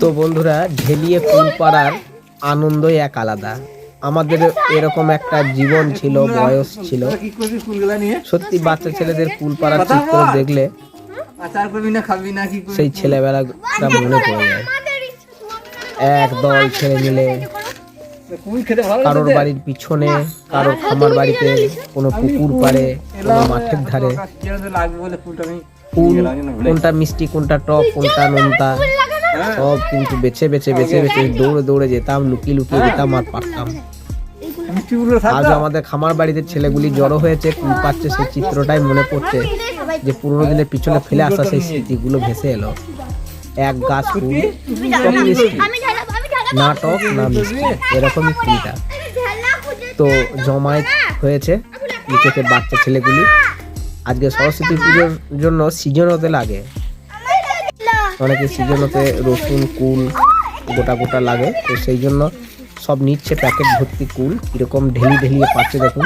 তো বন্ধুরা, ঢেলিয়ে ফুল পাড়ার আনন্দই এক আলাদা আমাদের এরকম একটা জীবন ছিল, বয়স ছিল সত্যি বাচ্চা ছেলেদের কুল পাড়ার চিত্র দেখলে সেই ছেলেবেলাটা মনে পড়ে যায় এক দল ছেলে মিলে কারোর বাড়ির পিছনে কারোর খামার বাড়িতে, কোনো পুকুর পাড়ে, কোনো মাঠের ধারে বলে। কোনটা মিষ্টি, কোনটা টক, কোনটা নোনতা। সব কিন্তু বেছে বেছে বেছে বেছে দৌড়ে দৌড়ে যেতাম লুকিয়ে লুকিয়ে যেতাম আর পারতাম। আজ আমাদের খামার বাড়িতে ছেলেগুলি জড়ো হয়েছে কুল পাচ্ছে সেই চিত্রটাই মনে পড়ছে যে পুরোনো দিনের পিছনে ফেলে আসা সেই স্মৃতিগুলো ভেসে এলো। এক গাছ ফুল না টক না মিষ্টি? এরকমই ফুলটা তো জমায়েত হয়েছে নিচেতে বাচ্চা ছেলেগুলি। আজকে সরস্বতী পুজোর জন্য সিজন হতে লাগে। অনেকে সিজন হতে রসুন, কুল গোটা গোটা লাগে। তো সেই জন্য সব নিচ্ছে প্যাকেট ভর্তি কুল। এরকম ঢেলি ঢেলিয়ে পাচ্ছে দেখুন।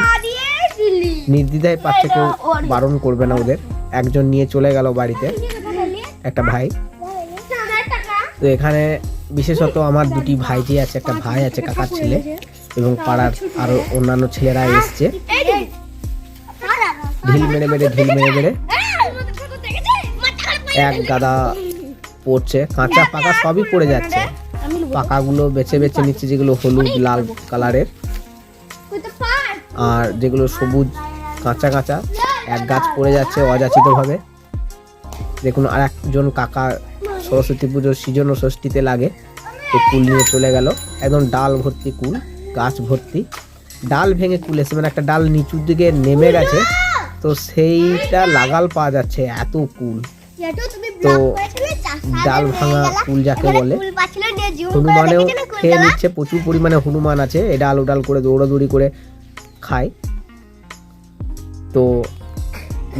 নির্দ্বিধায় পাচ্ছে কেউ বারণ করবে না ওদের। একজন নিয়ে চলে গেল বাড়িতে, একটা ভাই। তো এখানে বিশেষত আমার দুটি ভাইজি আছে, একটা ভাই আছে কাকার ছেলে এবং পাড়ার আরও অন্যান্য ছেলেরা এসছে। ঢিল মেরে মেরে, ঢিল মেরে মেরে। এক গাদা পড়ছে, কাঁচা পাকা সবই পড়ে যাচ্ছে। পাকাগুলো বেছে বেছে নিচ্ছে যেগুলো হলুদ, লাল কালারের। আর যেগুলো সবুজ, কাঁচা কাঁচা, এক গাছ পড়ে যাচ্ছে অযাচিতভাবে। দেখুন, আর একজন কাকা সরস্বতী পুজোর সিজন ও ষষ্ঠীতে লাগে, তো কুল নিয়ে চলে গেল। একদম ডাল ভর্তি কুল, গাছ ভর্তি। ডাল ভেঙে কুল এসে মানে একটা ডাল নিচুর দিকে নেমে গেছে, তো সেইটা লাগাল পাওয়া যাচ্ছে এত কুল। তো ডাল ভাঙা কুল যাকে বলে। হনুমানেও খেয়ে নিচ্ছে প্রচুর পরিমাণে হনুমান আছে। এটা আলু ডাল করে দৌড়াদৌড়ি করে খায়। তো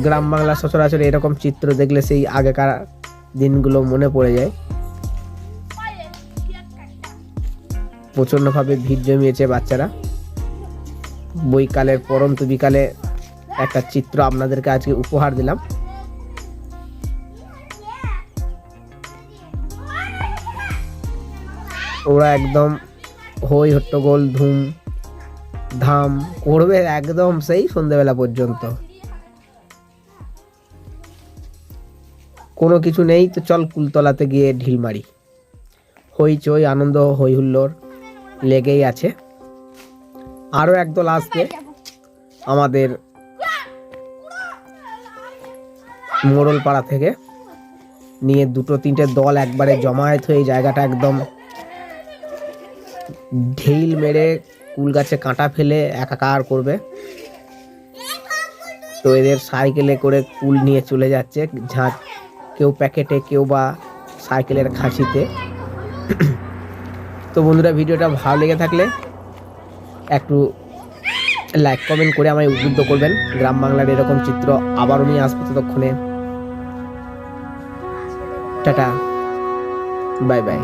গ্রাম বাংলা সচরাচর এরকম চিত্র দেখলে সেই আগেকার দিনগুলো মনে পড়ে যায়। প্রচণ্ডভাবে ভিড় জমিয়েছে বাচ্চারা। বৈকালের পরন্ত বিকালে একটা চিত্র আপনাদেরকে আজকে উপহার দিলাম। ওরা একদম হই হট্টগোল ধুম, ধাম করবে একদম সেই সন্ধেবেলা পর্যন্ত। কোনো কিছু নেই, তো চল কুলতলাতে গিয়ে ঢিল মারি। হইচই আনন্দ হই হুল্লোড় লেগেই আছে। আরও একদল আসবে আমাদের মোড়লপাড়া থেকে। নিয়ে দুটো তিনটে দল একবারে জমায়েত হয়ে জায়গাটা একদম ঢেইল মেরে কুল গাছে কাঁটা ফেলে একাকার করবে। তো এদের সাইকেলে করে কুল নিয়ে চলে যাচ্ছে ঝাঁট কেউ প্যাকেটে, কেউ বা সাইকেলের খাঁচিতে। তো বন্ধুরা, ভিডিওটা ভালো লেগে থাকলে একটু লাইক, কমেন্ট করে আমায় উদ্বুদ্ধ করবেন। গ্রাম বাংলার এরকম চিত্র আবারও নিয়ে আসব ততক্ষণে। টাটা। Bye bye.